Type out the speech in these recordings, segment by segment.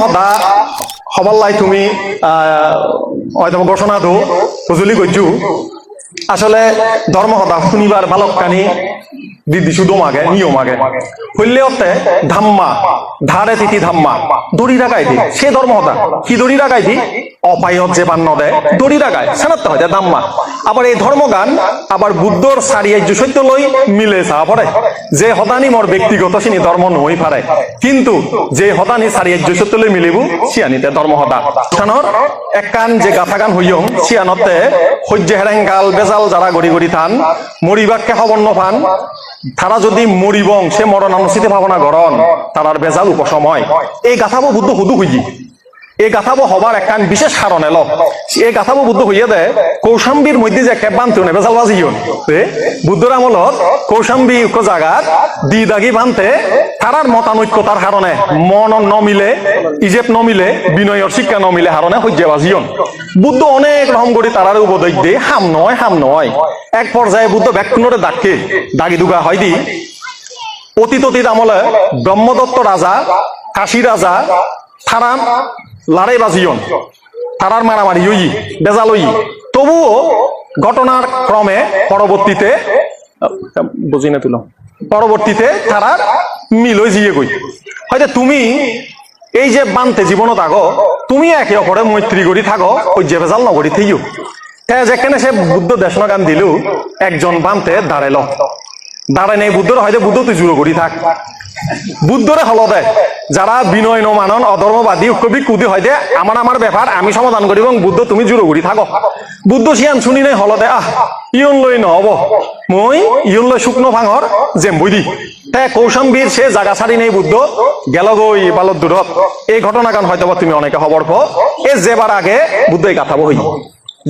সদা হবাল্লাই তুমি হয়তো ঘোষণা দো সজুলি গজ্জু। আসলে ধর্ম সদা শুনিবার বালকানি দিদি শুধু মাগে নিয়ম আগে হইলে ধাম্মা, ধারে তিথি ধাম্মা, দড়ি রাখাই দি। সে ধর্ম হতা কি দড়ি রাখাই দি? অপায়ত যে পান্ন দেয়, দড়ি রাখায় সেনাতে হয় ধাম্মা। আবার এই ধর্মগান আবার বুদ্ধর সারিয়ে সত্য লই মিলে চা পড়ে। যে হতানি মোর ব্যক্তিগত সিনি ধর্ম নই পারে। কিন্তু যে হতানি সারিয়ে সত্য লই মিলিব, সিয়ানিতে ধর্ম হতা স্থানৰ একান যে গাথা গান হইয়ং, সিয়ানতে সহ্য হেৰেংগাল বেজাল যারা গড়ি গড়ি থান, মরিবাককে হবন্ন ফান। তারা যদি মরিবং, সে মরণানুষ্ঠিতে ভাবনা গরণ তারার বেজাল উপশম হয়। এই গাথাবো বুদ্ধ হুদু হইজি। এই গাথাবো হবার একখান বিশেষ কারণ এলো। এই গাথাবো বুদ্ধ হইয়া দে কৌশাম্বীর মধ্যে যে একে বানতে নে বেজাল বাজি হন বুদ্ধর আমলত কৌশাম্বী জাগাত দি দাগি বানতে তারার মতানৈক্যতার কারণে মন নমিলে, ইজেপ নমিলে বিনয়র শিক্ষা নমিলে হারণে সহ্য বাজিয়ন বুদ্ধ অনেক রকম করে তারার উপদেশ দিয়ে হাম নয় হাম নয়। এক পর্যায়ে বুদ্ধ ব্যাকুণরে ডাকে, দাগি দুগা হয় দি। অতীত অতীত আমলে ব্রহ্মদত্ত রাজা কাশী রাজা থারান লড়াই বাজিয়ন। তারার মারামারি ওই বেজাল ওই তবুও ঘটনার ক্রমে পরবর্তীতে বুঝি না তুলো। পরবর্তীতে তারার মিল হয়ে জিয়ে গই। হয়তো তুমি এই যে বানতে জীবনত আগো তুমি একে অপরে মৈত্রী করি থাকো ওই যে বেজাল নগরী থেইও হ্যাঁ যেখানে সে বুদ্ধ দেশন গান দিল একজন বানতে দাঁড়াইল। দাঁড়ায় নেই বুদ্ধর হয়তো বুদ্ধ তুই জুড়ো করি থাক। বুদ্ধরে হলদে যারা বিনয় নমানন অধর্মবাদী কবি কুদি হয় যে আমার আমার ব্যাপার আমি সমাধান করি এবং বুদ্ধ, তুমি জুড়ো করি থাকো। বুদ্ধ সিয়ান শুনি নাই হলদে আহ, ইয়ন লই নহব। মই ইয়ন লই শুকনো ভাঙর জেম বই দি। তে কৌশম্বীর সে জাগা ছাড়ি নেই বুদ্ধ, গেল গই বালত দূরত এই ঘটনা গান হয়তো তুমি অনেকে খবর পো এ যেবার আগে বুদ্ধ এই গাথাবো হই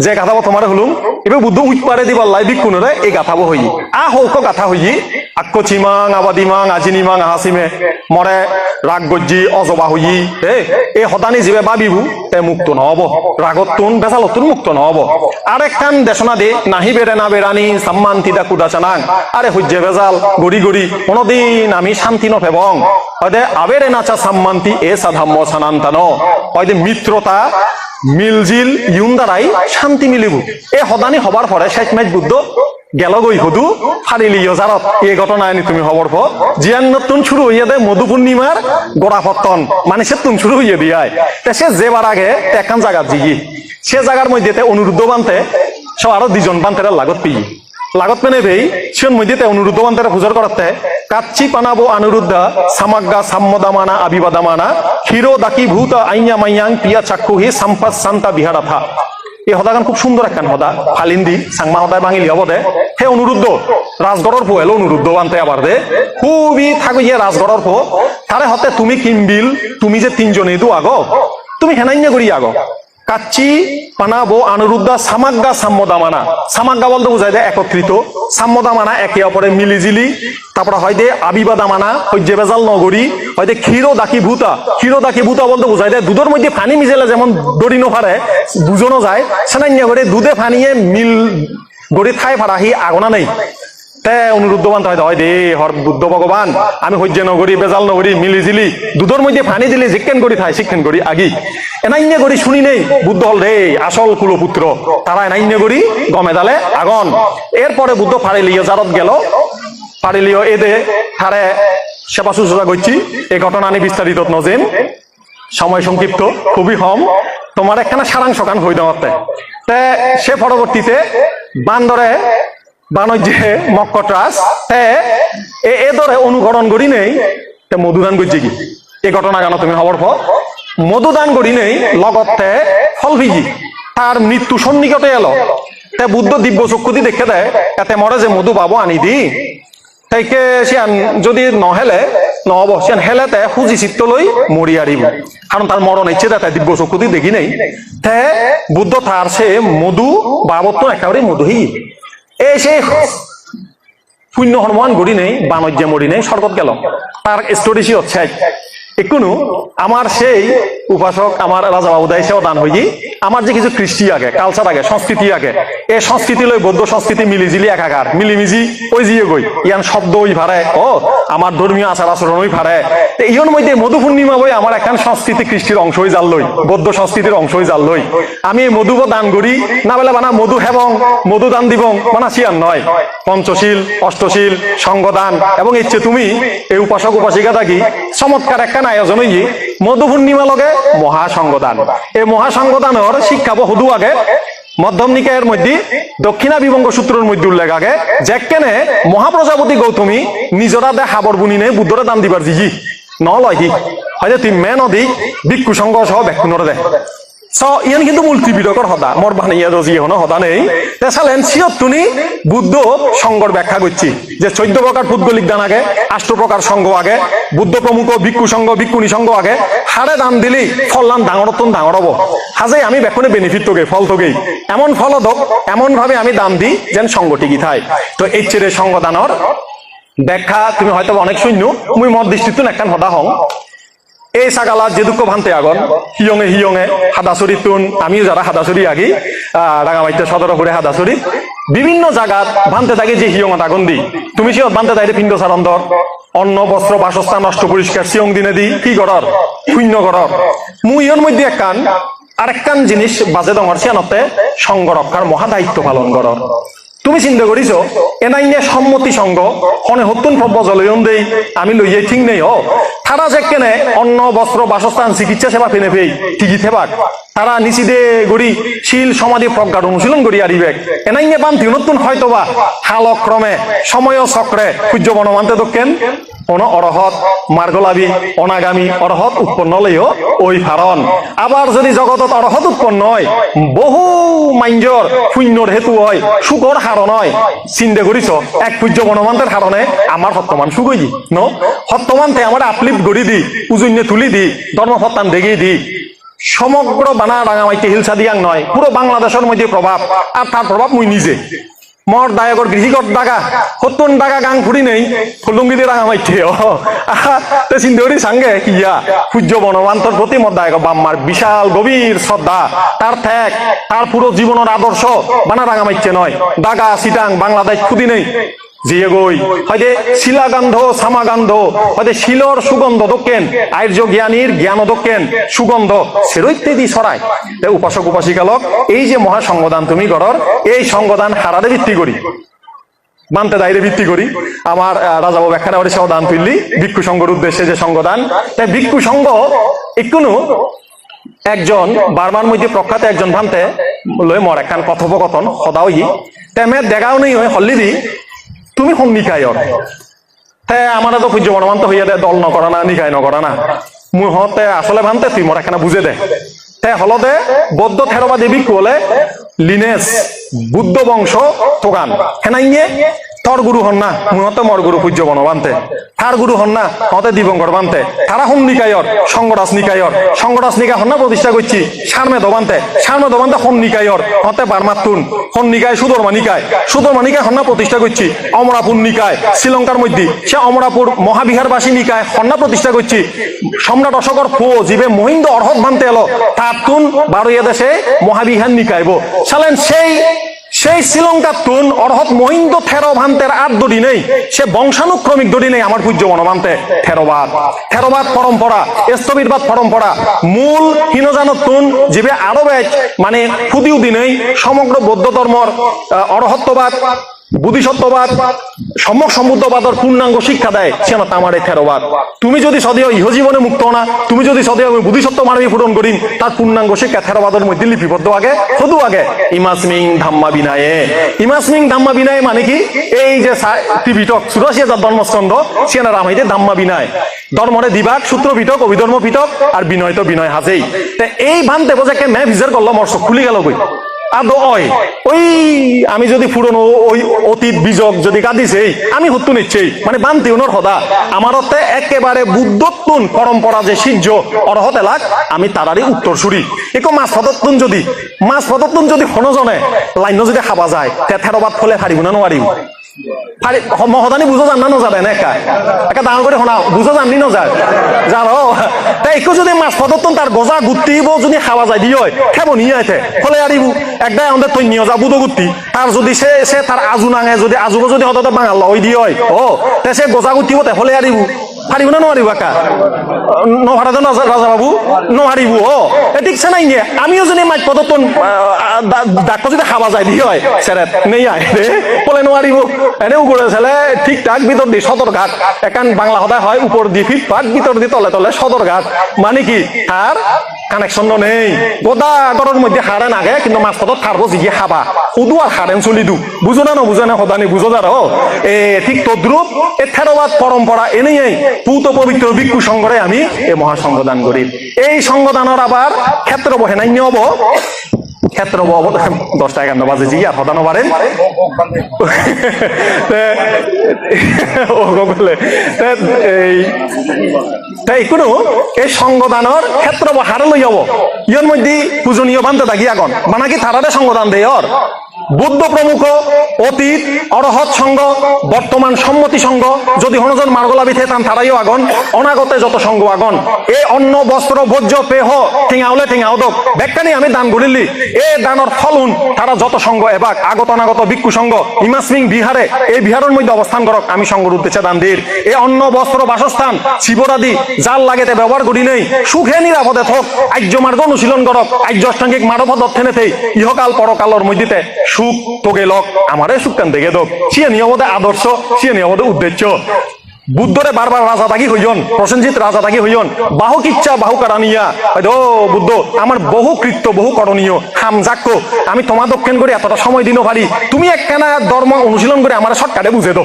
যে গাথাবো তোমার হলুম। এবার বুদ্ধ উইট পারে দিবার লাই বিকুনরে এই গাথাবো হই আ হৌক গাথা হই চিমাং আবাদিমাং, আজিনিমাং আহাসিমে মরে রাগ গজ্জি অজবা হই এ এই হতানি জীবে ভাবিবু তে মুক্ত নহব। রাগতুন বেজালতুন মুক্ত নহব। আরেকখান দেশনা দে নাহি বেড়ে না বেড়ানি সাম্মান তিদা কুদা চানাং। আরে হুজ্জে বেজাল গড়ি গড়ি কোনদিন আমি শান্তি নফেবং হয়দে আবেরে নাচা সাম্মান্তি এ সাধাম্য সানান্তানো। হয়দে মিত্রতা মিলজিল ইউন দ্বারাই শান্তি মিলিব। এ সদানি হবার পরে শেষ মেচ বুদ্ধ গেল গই হদু ফারিলি এই ঘটনা আনি তুমি খবর পো জিয়ান নতুন শুরু মধু পূর্ণিমার গোড়া মানে সে তুন শুরু সে যেবার আগে জিগি। সে জায়গার মধ্যে তে অনুরুদ্ধ বানতে সব আরও দুজন বানতে লাগত পিই লাগত মেনে ভেই সিয়ন মধ্যে তে অনুরুদ্ধ বান্তারা পূজার করতে কাচ্চি পানাবো অনুরুদ্ধা সামাগ্গা সাম্মদামানা, আবিবাদামানা হিরো দাকি ভূত আইয়া মাইয়াং, পিয়া চাক্ষু হি সাম্পাস সান্তা বিহারাথা এই সদাগান খুব সুন্দর একখান সদা ফালিন্দি সাংমা সদায় ভাঙিলি হব দে। হে অনুরুদ্ধ রাজগড়র পো এলো অনুরুদ্ধ বানতে আবার দে। খুবই থাকো ইয়ে রাজগড়র পো তারে হতে তুমি কিনবিল তুমি যে তিনজনে দু আগ। তুমি হেনাইন্য করি আগ। কাচ্চি পানাবো আনুরুদ্ধা, সামাগ্গা, সাম্যদামানা। সামাগ্গা বলতে বোঝায় যে একত্রিত। সাম্যদামানা একে অপরে মিলিজিলি। তারপরে হয় দে আবিবাদামানা হইজে বেজাল নগরী, হয় দে ক্ষীরো দাকি ভূতা। ক্ষীরো দাকি ভূতা বলতে বোঝায় যে দুধের মধ্যে পানি মিজেলে যেমন দড়ি নফারে বুঝনো যায়, সেনান্য করে দুধে ফানিয়ে মিল গড়ি ঠাই ফাড়াহি আগনা নেই। তে দে বুদ্ধ আমি বেজাল মিলি জিলি থাই আগি। শুনি নেই, বুদ্ধ হল আসল আগন। এরপরে বুদ্ধ ফাড়িলিও জারত গেল। ফাড়িলিও এদে হারে সেবা শুশ্রূষা করছি এই ঘটনা আমি বিস্তারিত নজেন। সময় সংক্ষিপ্ত, খুবই হম তোমার একখানা সারাংশ কান হই দেওয়াতে সে পরবর্তীতে বান্দরে বাণিজ্যে মক্কট্রাস তে এ অনুকরণ করি নেই মধুদান করছে কি এই ঘটনা কেন তুমি খবর পর মধুদান করি নেই, লগতে ফল তার মৃত্যু সন্নিকটে এলো। তে বুদ্ধ দিব্য চক্ষুতি দেখে দেয়, এতে মরে যে মধু পাবো আনি দি। তাইকে সিয়ান যদি নহেলে, নহব সিয়ান হেলেতে সুজি চিত্ত লৈ মৰি আৰিব। কাৰণ তাৰ মৰণ ইচ্ছে তাতে দিব্য চকুতি দেখি নাই। তে বুদ্ধ তাৰ সে মধু বাবতো একেবারে মধু হি এই সেই শূন্য হনুমান গড়ি নেই, বাণিজ্য মরি নেই স্বর্গত গেল। তার স্টোরি হচ্ছে একুনো আমার সেই উপাসক আমার রাজা বাবু দায়, সেও দান হইজি আমার যে কিছু কৃষ্টি আগে কালচার আগে, সংস্কৃতি আগে, এই সংস্কৃতি লই বৌদ্ধ সংস্কৃতি মিলিজিলি একাকার মিলিমিজি ওই জিয়ে গই, ইয়ান শব্দ ওই ভারে, ও, আমার ধর্মীয় আচার আচরণ ওই তে ইয়ন মধ্যে মধু পূর্ণিমা বই আমার একখান সংস্কৃতি কৃষ্টির অংশ হয়ে জাল লই, বৌদ্ধ সংস্কৃতির অংশ হয়ে জাল লই। আমি এই মধুব দান করি, না বলে বানা মধু হেবং, মধু দান দিবং, বানা সিয়ান নয়। পঞ্চশীল, অষ্টশীল, সঙ্গদান, এবং ইচ্ছে তুমি, এই উপাসক উপাসিকা থাকি, চমৎকার একখান আয়োজন হই মধু পূর্ণিমা লগে মহাসংগদান। এই মহাসংগদানের শিক্ষা বহুদু আগে। মধ্যম নিকায়ের মধ্যে, দক্ষিণা বিবঙ্গ সূত্রের মধ্যে উল্লেখ আগে যেকেনে মহাপ্রজাপতি গৌতমী নিজরা দে হাবর বুনি নে বুদ্ধরে দান দিবার দিজি ন লয় কি হয়তো তিন মেন অধিক ভিক্ষু সংঘ সহ ব্যাকুণরে দে ইয়ান কিন্তু মূল ত্রিপিটকর হদা মোর বানিয়া রজি হন হদা নেই। তে চালেন সিয়ত তুনি বুদ্ধ সংঘর ব্যাখ্যা করছি যে চৈদ্দ প্রকার পুদ্গলিক দান আগে, আষ্ট প্রকার সংঘ আগে, বুদ্ধ প্রমুখ ভিক্ষু সংঘ, ভিক্ষুণী সংঘ আগে হাড়ে দান দিলি ফললান ডাঙর তুন ডাঙর হব। হাজে আমি বেখনে বেনিফিট তোগে ফল তোগেই এমন ফল দক এমন ভাবে আমি দাম দিই যেন সংঘ টিকি থাই তো এই চেরে সংঘ দানর ব্যাখ্যা তুমি হয়তো অনেক শূন্য মুই মত দৃষ্টিতুন একখান হদা হং এই ছাগালাত যে দুঃখ ভান্তে আগন, হিয়ঙে হিয়ঙে হাদাচুরি তুন, আমিও যারা হাদাচুরি আগি রাঙামাইতে সদর ফুরে হাদাচুরি বিভিন্ন জায়গাত ভান্তে থাকি যে হিয়ঙত আগুন দি। তুমি সিয়ত ভান্তে তাইলে পিণ্ড সারন্দর অন্ন বস্ত্র বাসস্থান, নষ্ট পরিষ্কার সিয়ং দিনে দি, কি করর শূন্য করর মুই ইয়র মধ্যে একখান আরেকখান জিনিস বাজে ডঙর সিয়ানতে সংঘ রক্ষার মহা দায়িত্ব পালন করর তুমি চিন্তা করিছ এনাইনে সম্মতি সঙ্গ হনে হতুন প্রব্রজলয়ন দেই, আমি লইয়ে ঠিক নেই হ তারা যে কেনে অন্ন, বস্ত্র, বাসস্থান, চিকিৎসা সেবা ফেনে ফেই ঠিকই থেবাক তারা নিচিদে গড়ি শিল সমাধি প্রজ্ঞার অনুশীলন করি আরিবেক এনাইনে বান্তি নতুন হয়তোবা হালক্রমে সময় চক্রে সূর্য বনমান্তে দক্ষেন। অন অরহত অনাগামী, অরহত উৎপন্ন লইও ওই ফারণ। আবার যদি জগতত অরহত উৎপন্ন হয়, বহু মাইঞ্জর শূন্যর হেতু হয় সুখর হারণ হয়। চিন্তা করিছ এক পূজ্য বনমান্তের হারণে আমার সত্যমান সুখ হই ন? সত্যমান্তে আমার আপলিফ্ট গড়ি দি, উজন্য তুলি দি ধর্ম সত্তান দেগি দি। সমগ্র বানা রাঙামাইতে হিলসা দিয়াং নয় পুরো বাংলাদেশের মধ্যে প্রভাব আর তার প্রভাব মুই নিজে। মর দায়গর গৃহীকর দাগা সত্তর দাগা গাং ফুড়ি নেই ফুলুঙ্গি দিয়ে রাঙা মাইঠে তে করি সাঙ্গে কিয়া সূর্য বনবান্তর প্রতি মর দায়ক বাম্মার বিশাল গভীর শ্রদ্ধা তার ঠেক তার পুরো জীবনের আদর্শ বানা রাঙা মাইছে নয় দাগা সিটাং বাংলাদেশ খুদি নেই। জিয়ে গই। হয়তো শিলাগান্ধ, সামাগান্ধ হয়তো শিলর সুগন্ধ দক্ষেন, আর্য জ্ঞানীর জ্ঞান দক্ষেন, সুগন্ধ। সেরো ইত্যাদি ছড়ায় তাই উপাসক উপাসিকালক, এই যে মহাসংগদান তুমি করর এই সংগদান হারারে ভিত্তি করি। মানতে দায়রে ভিত্তি করি। আমার রাজা বাবু একখানে ওরে দান তুললি, ভিক্ষু সংঘর উদ্দেশ্যে যে সংগদান। তাই ভিক্ষু সংঘ একটুনু একজন বারবার মধ্যে প্রখ্যাত একজন ভান্তে লই মর একখান কথোপকথন সদাও ই তেমে দেখাও নেই হয় হল্লি দি তুমি কোন নিকায় হ্যাঁ আমার তো সূর্য বর্মান্ত হইয়া দে, দল নকরা না, নিকায় নকরা না। মুই হতে আসলে ভানতে তুই মরা একখানা বুঝে দে। তে হলদে বৌদ্ধ থেরবা দেবী কলে লিনেস বুদ্ধ বংশ তোগান হেনাইয়ে তর গুরু হন না মুহতে মর গুরু পূজ্য বনবান্তে তার গুরু হন না হতে দিবঙ্কর বান্তে। তারা হন নিকায়র সঙ্গরাস নিকায়র। সঙ্গরাস নিকায় হন না প্রতিষ্ঠা করছি সারমে দবান্তে সারমে দবান্তে হন নিকায়র, হতে বারমাতুন হন নিকায় সুদর্মা নিকায়। সুদর্মা নিকায় হন না প্রতিষ্ঠা করছি, অমরাপুর নিকায়, শ্রীলঙ্কার মধ্যে। সে অমরাপুর মহাবিহারবাসী নিকায় হন্না প্রতিষ্ঠা করছি। সম্রাট অশোকর ফো জীবে মহিন্দ অর্হত ভান্তে এলো। তার তুন বারোয়া দেশে মহাবিহার নিকায়ব। সালেন সেই সেই শ্রীলঙ্কা তুন অর্হত মহিন্দ থেরো ভান্তের আর দড়ি নেই। সে বংশানুক্রমিক দড়ি নেই আমার পূজ্য মনোভান্তে। থেরোবাদ থেরোবাদ পরম্পরা, স্থবিরবাদ পরম্পরা। মূল হীনজান তুন, জীবে আরও বেশ মানে ফুদিউদি নেই। সমগ্র বৌদ্ধ ধর্মর অরহত্ববাদ। বুদ্ধিসত্ত্ববাদ, সম্যক সমুদ্রবাদর পূর্ণাঙ্গ শিক্ষা দেয় সে না তামার থেরোবাদ। তুমি যদি সদেহ ইহ জীবনে মুক্ত না, তুমি যদি আমি বুদ্ধিসত্ত্ব মানবী পূরণ করিম, তার পূর্ণাঙ্গ শিক্ষা থেরোবাদের মধ্যে লিপিবদ্ধ আগে শুধু আগে। ইমাসমিং ধাম্মা বিনায়ে। ইমাসমিং ধাম্মা বিনায়ে মানে কি? এই যে ত্রিপিটক চুরাশি হাজার ধর্মস্কন্ধ সিয়ানা রামাইতে ধাম্মা বিনায়। ধর্মরে দিবাক, সূত্র পিটক, অভিধর্ম পিটক, আর বিনয় তো বিনয় হাজেই। তে এই ভান্তে বোঝাকে মে ভিজার করল মর্ষ খুলি গেল কই? আদো অয় ওই, আমি যদি পুরনো ওই অতীত বীজক যদি কাঁদিছেই আমি হত্যু নিচ্ছেই মানে বান্তি উনর হদা আমার হতে একেবারে বুদ্ধত্তুন পরম্পরা যে সিজ্জ অরহত এলাক আমি তারারই উত্তর সুরি একো মাছ ফদত্তুন যদি, মাছ ফদত্তুন যদি হনজনে লাইন যদি খাবা যায় তে থেরবাদ ফলে হারিব না নোৱাৰিম। মহদানি বুঝো যান না নজাবেন একা। একা ডাঙর করে শোনা, বুঝো জাননি নজার জানো তাই একটু যদি মাছ পদত্তন তার গজা গুত্তিব যদি খাওয়া যায় দিয়ে খেব নিয়ে আইতে ফলে আরিব একদাই আমাদের তৈ নিয়ে যা বুধো গুত্তি তার যদি সে সে তার আজু নাঙে, যদি আজুকে যদি হঠাৎ বাঙাল লই দিয়ে ও তে সে গজা গুত্তিব তে ফলে আরিব পারিব না, নোৱাৰিব একা? নহারা জন রাজা বাবু, নোৱাৰিব, অ। ঠিকছে নাই নিয়ে আমিও যদি মাছ পদতন ডাক্তৰ যদি খাবা যায় দিয়ে হয়। চেৰেত, নেই আই রে বলে নোৱাৰিব। এনেও করে ছেলে ঠিকঠাক ভিতর দি সদর ঘাট। একান বাংলা সদায় হয় উপর দি ফিটপাট ভিতর দি তলে তলে সদর ঘাট। মানে কি আর কানেকশন নেই। গোদা গরর মধ্যে হারে নাগে, কিন্তু মাছ পদত থারবো জিগিয়ে খাবা। উদু আর হারেন চলি দু বুঝো না বুঝো না সদানি বুঝো যার এ, ঠিক তদ্রুপ এ থেরবাদ পরম্পরা এনেই পুত পবিত্র ভিক্ষু সংঘরে আমি এই মহাসংঘদান করি। এই সংঘদানের আবার ক্ষেত্র বহে নাই হব ক্ষেত্র দশটা এগারো বাজে, জি, আর হদানো পারেন এই কোনো এই সংগদানের ক্ষেত্র হারে লই যাব ইয়র মধ্যে পূজনীয় বান্ধে থাকি আগন। বানাকি থারারে সংগদান দেয় বুদ্ধ প্রমুখ, অতীত, অরহৎ সংঘ বর্তমান সম্মতি সংঘ যদি হনজন মার্গলা বিথে তান তারাইও আগন, অনাগতে যত সংঘ আগন। এ অন্ন, বস্ত্র, ভোজ্য, পেহ ঠিঙাওলে ঠিঙাও দক। ব্যাখ্যানি আমি দান গড়িলি এ দানৰ ফলুন, তারা যত সংঘ এবাক, আগত অনাগত ভিক্ষু সংঘ ইমাসমিং বিহারে এই বিহারের মধ্যে অবস্থান করক, আমি সংঘ উদ্দেশ্যে দান দির। এ অন্ন, বস্ত্র, বাসস্থান, শিবরাদি যার লাগেতে ব্যবহার করি নেই, সুখে নিরাপদে থক, আর্য মার্গ অনুশীলন করক, আর্য অষ্টাঙ্গিক মানব থেই ইহকাল পরকালর মধ্যে সুখ তোকে লক, আমারে সুখ কান দেখে তো সিয়ে নিয়মতে আদর্শ, সিয়ে নিয়মতে উদ্দেশ্য। বুদ্ধরে বারবার রাজা থাকি হইজন প্রসেনজিৎ রাজা থাকি হইজন বাহু কিচ্ছা, বাহু কারানিয়া। ও বুদ্ধ, আমার বহু কৃত্য, বহু করণীয়। হাম যাক্য আমি তোমার দক্ষিণ করে এতটা সময় দিনও পারি। তুমি একখানা ধর্ম অনুশীলন করে আমার শর্টকাটে বুঝে দো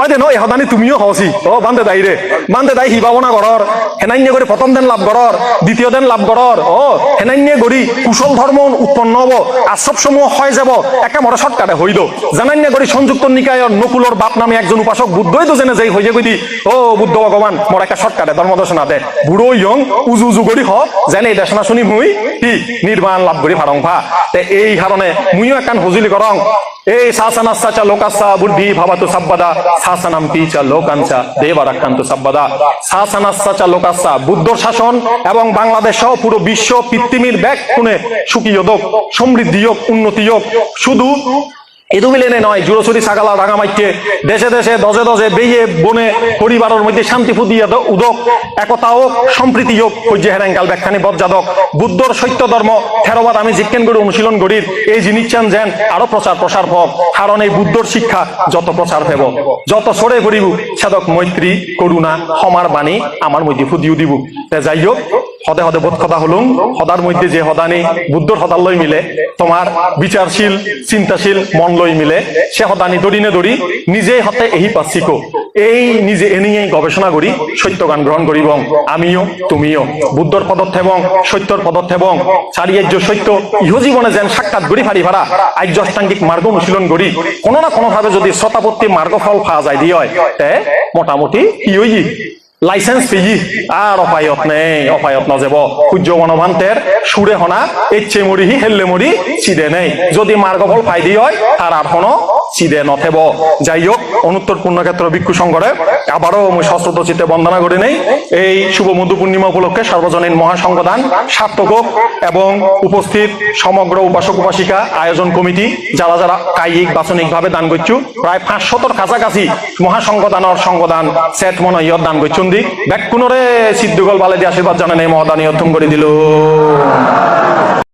ওই দেন ওই হদানি তুমিও হসি ও বান্ধে দাই রে। বান্ধে দাই হিবাবনা করর হেনাইন্য করে প্রথম দিন লাভ করর দ্বিতীয় দিন লাভ করর ও হেনাইন্য করি কুশল ধর্ম উৎপন্ন হব। আশ্রব সমূহ হয় যাব একে মরে শর্টকাটে হইল। জানাইন্য করি সংযুক্ত নিকায়র নকুলর বাপ নামে একজন উপাসক বুদ্ধই তো জেনে যাই হয়ে দি ও বুদ্ধ ভগবান, মোর একটা শর্টকাটে ধর্ম দর্শনা দে। বুড়ো ইয়ং, উজু উজু করি হ। যেন এই দেশনা শুনি মুই। কি নির্বাণ লাভ করি ফারং ফা তে এই কারণে মুইও একান হুজুলি করং এই শাসনাচ্ছা লোকাচ্ছা বুদ্ধি ভাবাতু সাব্বাদা, শাসনাম পিচা লোকাঞ্চা দেবারাক্রান্ত সাব্বাদা। শাসনাসাচা লোকাসা বুদ্ধর শাসন এবং বাংলাদেশ সহ পুরো বিশ্ব পৃথিবীর ব্যাগ কোণে সুখী হোক সমৃদ্ধি হোক উন্নতি হোক শুধু এদু মিলেনে নয় জুরসুরি সাগালা রাঙামাইকে দেশে দেশে, দজে দজে বেয়ে বনে পরিবারের মধ্যে শান্তি ফুদিয়া উদক, একতা সম্প্রীতি ব্যাখ্যানি বজ্জাদক বুদ্ধর সত্য ধর্ম, থেরবাদ আমি জিজ্ঞেন করে অনুশীলন করির এই জিনিস চান যেন আরও প্রচার প্রসার হোক। কারণ এই বুদ্ধর শিক্ষা যত প্রচার হেব যত সরে পড়িব সেদক মৈত্রী, করুণা সমার বাণী আমার মধ্যে ফুদিও দিব। যাই হোক সদে সদে বোধ কথা হলুম। সদার মধ্যে যে সদানি বুদ্ধর সদার লই মিলে, তোমার বিচারশীল, চিন্তাশীল মন লই মিলে, সে সদানি দড়িনে দড়ি নিজেই হতে এহি পাচ্ছিকো এই নিজে এনেই গবেষণা করি সত্য গান গ্রহণ করিব আমিও, তুমিও। বুদ্ধর পদক্ষেপং সত্যর পদক্ষেপং চারিয়ার্য সত্য, ইহ জীবনে যেন সাক্ষাৎ করি ফারি ভাড়া। আর্য অষ্টাঙ্গিক মার্গ অনুশীলন করি। কোনো না কোনো ভাবে যদি শ্রোতাপত্তি মার্গ ফল খাওয়া যায় দিয়ে হয় মোটামুটি হই লাইসেন্স পেয়ে আর অপায়ত নেই, অপায়ত নজেব। সূর্য গণভান্তের সুরে হনা, এচ্ছে মরি হি হেললে মরি চিদে নেই। যদি মার্গফল ফাইদি হয় তার আর কোনো চিদে নথেব। যাই হোক অনুত্তর পূর্ণক্ষেত্র ভিক্ষু সংঘরে আবারও সশ্রত চিত্তে বন্দনা করে নেই। এই শুভ মধু পূর্ণিমা উপলক্ষে সর্বজনীন মহাসংগদান সার্থক এবং উপস্থিত সমগ্র উপাসক উপাসিকা আয়োজন কমিটি যারা যারা কায়িক বাচনিক ভাবে দান করছু প্রায় পাঁচশতর কাছাকাছি মহাসংগদানের সংগদান সেট মনে ইয়ত দান করছুন দি সিদ্ধ সিদ্ধগল বালে দিয়ে আশীর্বাদ জানান এই মহাদানি অর্থম করে দিল